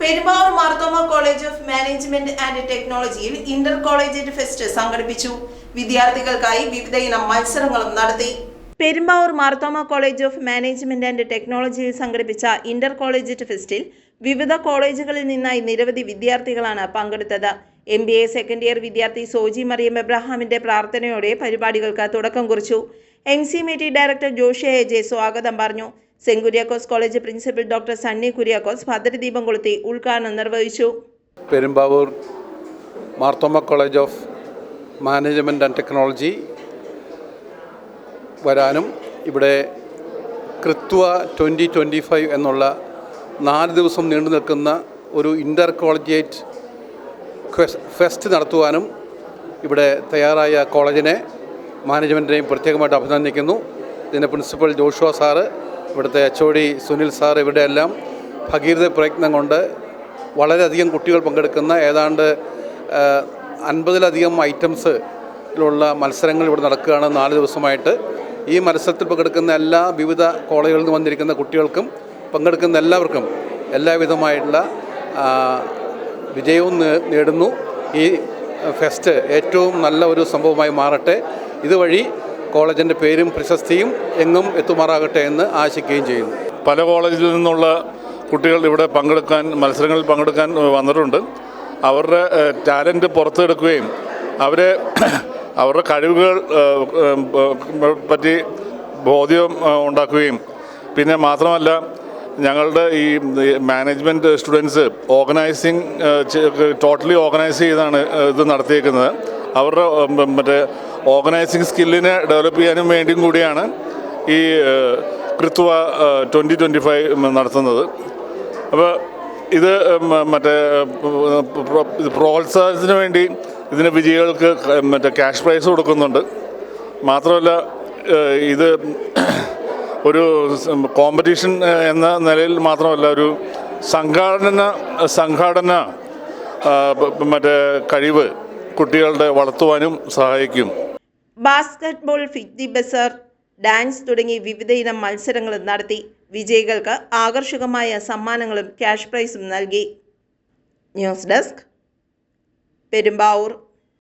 Perumbavoor Marthoma college of management and ടെക്നോളജിയിൽ inter college fest സംഘടിപ്പിച്ചു. വിദ്യാർത്ഥികൾക്കായി വിവിധ ഇനം മത്സരങ്ങളും നടത്തി. Perumbavoor Marthoma college of management and ടെക്നോളജിയിൽ സംഘടിപ്പിച്ച ഇന്റർ കോളേജ് ഫെസ്റ്റിൽ വിവിധ കോളേജുകളിൽ നിന്നായി നിരവധി വിദ്യാർത്ഥികളാണ് പങ്കെടുത്തത്. M B A second year വിദ്യാർത്ഥി സോജി മറിയം എബ്രഹാമിന്റെ പ്രാർത്ഥനയോടെ പരിപാടികൾക്ക് തുടക്കം കുറിച്ചു. എം സി മീറ്റി ഡയറക്ടർ ജോഷി എ ജെ സ്വാഗതം പറഞ്ഞു. Saint Kuriakose college principal doctor Sunny Kuriakose ഭദ്രദീപം കൊളുത്തി ഉദ്ഘാടനം നിർവഹിച്ചു. Perumbavoor Marthoma college of management and technology വരാനും ഇവിടെ കൃത്വ ട്വന്റി ട്വന്റി ഫൈവ് എന്നുള്ള നാല് ദിവസം നീണ്ടു നിൽക്കുന്ന ഒരു ഇന്റർ കോളേജിയേറ്റ് ഫെസ്റ്റ് നടത്തുവാനും ഇവിടെ തയ്യാറായ കോളേജിനെ മാനേജ്മെന്റിനെയും പ്രത്യേകമായിട്ട് അഭിനന്ദിക്കുന്നു. ഇതിന്റെ പ്രിൻസിപ്പൽ ജോഷുവ സാറ് ഇവിടുത്തെ H O D Sunil sir ഇവരുടെ എല്ലാം ഭഗീരഥ പ്രയത്നം കൊണ്ട് വളരെയധികം കുട്ടികൾ പങ്കെടുക്കുന്ന ഏതാണ്ട് അൻപതിലധികം ഐറ്റംസിലുള്ള മത്സരങ്ങൾ ഇവിടെ നടക്കുകയാണ് നാല് ദിവസമായിട്ട്. ഈ മത്സരത്തിൽ പങ്കെടുക്കുന്ന എല്ലാ വിവിധ കോളേജുകളിൽ നിന്ന് വന്നിരിക്കുന്ന കുട്ടികൾക്കും പങ്കെടുക്കുന്ന എല്ലാവർക്കും എല്ലാവിധമായിട്ടുള്ള വിജയവും നേടുന്നു. ഈ ഫെസ്റ്റ് ഏറ്റവും നല്ല ഒരു സംഭവമായി മാറട്ടെ. ഇതുവഴി കോളേജിന്റെ പേരും പ്രശസ്തിയും എങ്ങും എത്തുമാറാകട്ടെ എന്ന് ആശിക്കുകയും ചെയ്യുന്നു. പല കോളേജിൽ നിന്നുള്ള കുട്ടികൾ ഇവിടെ പങ്കെടുക്കാൻ മത്സരങ്ങളിൽ പങ്കെടുക്കാൻ വന്നിട്ടുണ്ട്. അവരുടെ ടാലന്റ് പുറത്തെടുക്കുകയും അവരെ അവരുടെ കഴിവുകൾ പറ്റി ബോധ്യം ഉണ്ടാക്കുകയും പിന്നെ മാത്രമല്ല ഞങ്ങളുടെ ഈ management students organising totally organise ചെയ്താണ് ഇത് നടത്തിയേക്കുന്നത്. അവരുടെ മറ്റേ ഓർഗനൈസിങ് സ്കില്ലിനെ ഡെവലപ്പ് ചെയ്യാനും വേണ്ടിയും കൂടിയാണ് ഈ കൃത്വ ട്വന്റി ട്വന്റി ഫൈവ് നടത്തുന്നത്. അപ്പോൾ ഇത് മറ്റേ പ്രോത്സാഹനത്തിന് വേണ്ടി ഇതിന് വിജയികൾക്ക് മറ്റേ ക്യാഷ് പ്രൈസ് കൊടുക്കുന്നുണ്ട്. മാത്രമല്ല ഇത് ഒരു കോമ്പറ്റീഷൻ എന്ന നിലയിൽ മാത്രമല്ല ഒരു സംഘാടന സംഘാടന മറ്റേ കഴിവ് കുട്ടികളുടെ വളർത്തുവാനും സഹായിക്കും. ബാസ്കറ്റ്ബോൾ ഫിഫ്റ്റി ബസർ ഡാൻസ് തുടങ്ങി വിവിധയിനം മത്സരങ്ങളും നടത്തി. വിജയികൾക്ക് ആകർഷകമായ സമ്മാനങ്ങളും ക്യാഷ് പ്രൈസും നൽകി. News desk Perumbavoor.